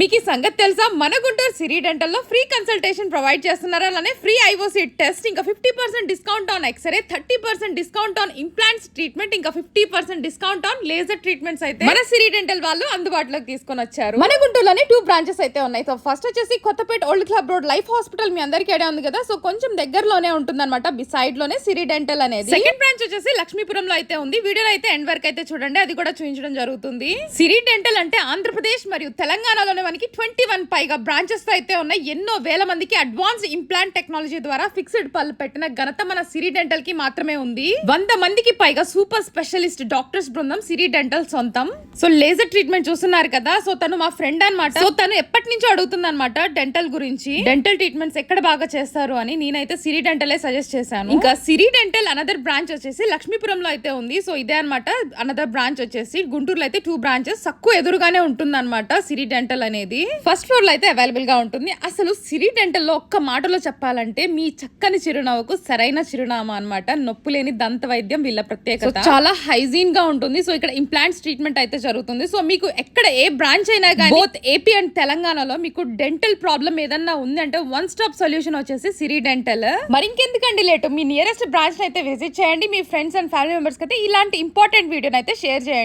మీకు ఈ సంగతి తెలుసా? మన గుంటూరు సిరి డెంటల్లో ఫ్రీ కన్సల్టేషన్ ప్రొవైడ్ చేస్తున్నారు? అలానే ఫ్రీ ఐఓసి టెస్ట్ ఇంకా fifty percent discount on X-ray thirty percent discount on implants treatment ఇంకా fifty percent discount on laser treatments అయితే మన సిరి డెంటల్ వాళ్ళు అందుబాటులోకి తీసుకొని వచ్చారు. మన గుంటూరులోనే టూ బ్రాంచెస్ అయితే ఉన్నాయి. సో ఫస్ట్ వచ్చేసి Kothapet old club road life hospital మీ అందరికీ ఐడియా ఉంది కదా? సో కొంచెం దగ్గరలోనే ఉంటుంది అనమాట బిసైడ్లోనే సిరి డెంటల్ అనేది. సెకండ్ బ్రాంచ్ వచ్చేసి లక్ష్మీపురంలో అయితే ఉంది. వీడియోలో అయితే ఎండ్ వరకు అయితే చూడండి. అది కూడా చూపించడం జరుగుతుంది. సిరి డెంటల్ అంటే ఆంధ్రప్రదేశ్ మరియు తెలంగాణలోనే మనకి ట్వంటీ వన్ పైగా బ్రాంచెస్ అయితే ఉన్నాయి. ఎన్నో వేల మందికి అడ్వాన్స్ ఇంప్లాంట్ టెక్నాలజీ ద్వారా ఫిక్స్డ్ పళ్ళు పెట్టిన ఘనత మన సిరి డెంటల్కి మాత్రమే ఉంది. వంద మందికి పైగా సూపర్ స్పెషలిస్ట్ డాక్టర్స్ బృందం సిరి డెంటల్ సొంతం. సో లేజర్ ట్రీట్మెంట్ చూస్తున్నారు కదా. సో తను మా ఫ్రెండ్ అన్నమాట. సో తను ఎప్పటి నుంచో అడుగుతుంది అనమాట డెంటల్ గురించి. డెంటల్ ట్రీట్మెంట్స్ ఎక్కడ బాగా చేస్తారు అని నేనైతే సిరి డెంటలే సజెస్ట్ చేశాను. ఇంకా సిరి డెంటల్ అనదర్ బ్రాంచ్ వచ్చేసి లక్ష్మీపురంలో అయితే ఉంది. సో ఇదే అన్నమాట. అనదర్ బ్రాంచ్ వచ్చేసి గుంటూరులో అయితే టూ బ్రాంచెస్ తక్కువ ఎదురుగానే ఉంటుంది అనమాట సిరి డెంటల్ అనేది. ఫస్ట్ ఫ్లోర్లో అయితే అవైలబుల్గా ఉంటుంది. అసలు సిరి డెంటల్లో ఒక్క మాటలో చెప్పాలంటే మీ చక్కని చిరునవ్వుకు సరైన చిరునామా అన్నమాట. నొప్పి లేని దంత వైద్యం వీళ్ళ ప్రత్యేకత. చాలా హైజీన్గా ఉంటుంది. సో ఇక్కడ ఇంప్లాంట్స్ ట్రీట్మెంట్ అయితే జరుగుతుంది. సో మీకు ఎక్కడ ఏ బ్రాంచ్ అయినా కానీ బోత్ ఏపీ అండ్ తెలంగాణలో మీకు డెంటల్ ప్రాబ్లం ఏదన్నా ఉంది అంటే వన్ స్టాప్ సొల్యూషన్ వచ్చేసి సిరి డెంటల్ మరి ఇంకెందుకండి లేటు? మీ నియరెస్ట్ బ్రాంచ్ అయితే విజిట్ చేయండి. మీ ఫ్రెండ్స్ అండ్ ఫ్యామిలీ మెంబర్స్ అయితే ఇలాంటి ఇంపార్టెంట్ వీడియోని అయితే షేర్ చేయండి.